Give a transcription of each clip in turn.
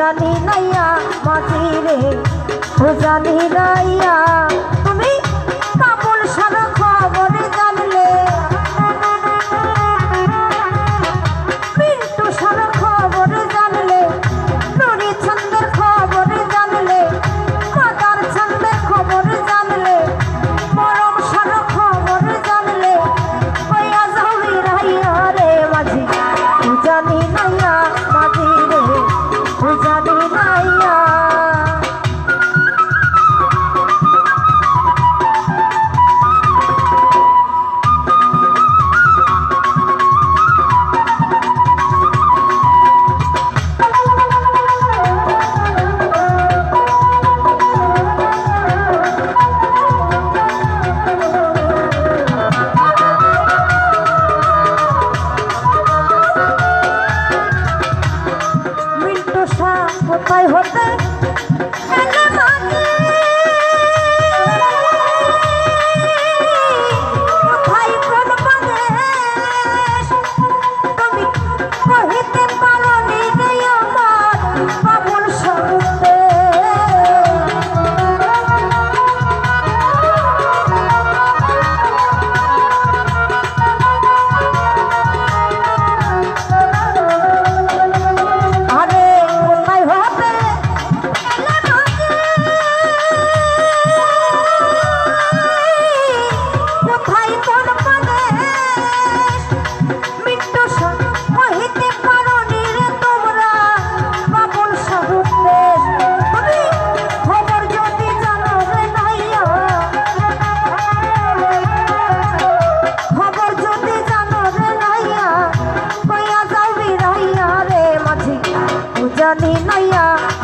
জানি নাইয়া মাটি রে ও নাইয়া কোথায় হতে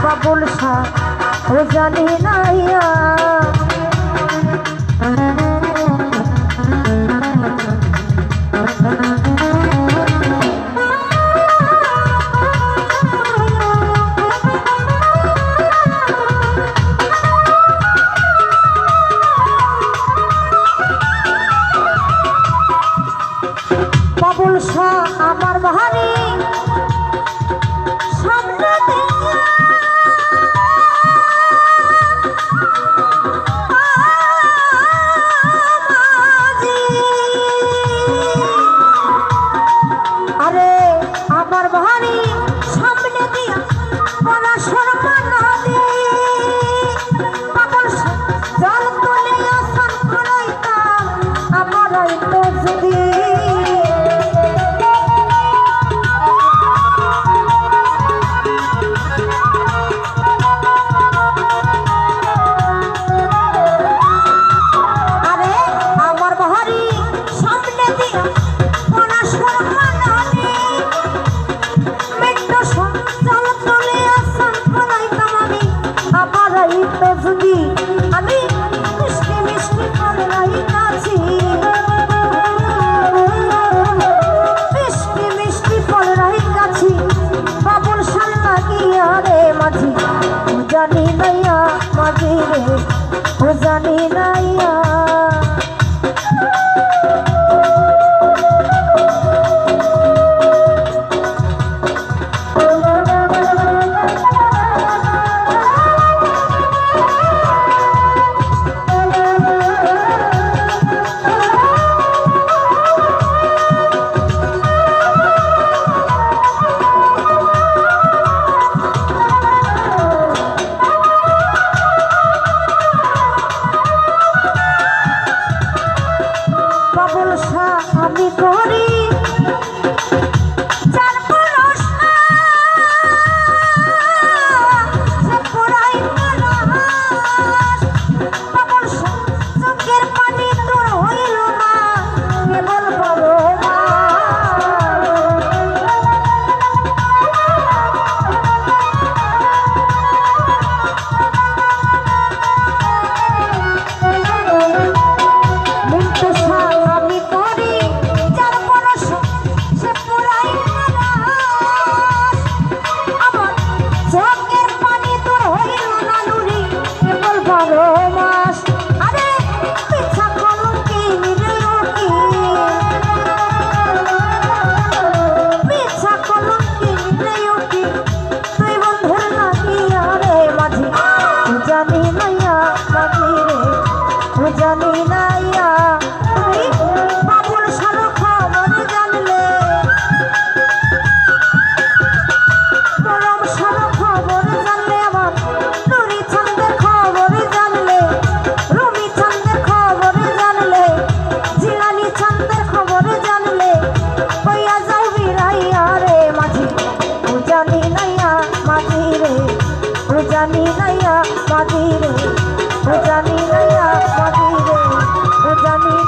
বাবুল শাহ জানি নাইয়া আমার বাহারে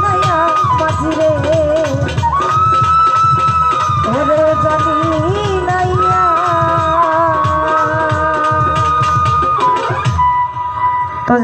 মায়া মাঝিরে ধরে জানি নাইয়া তো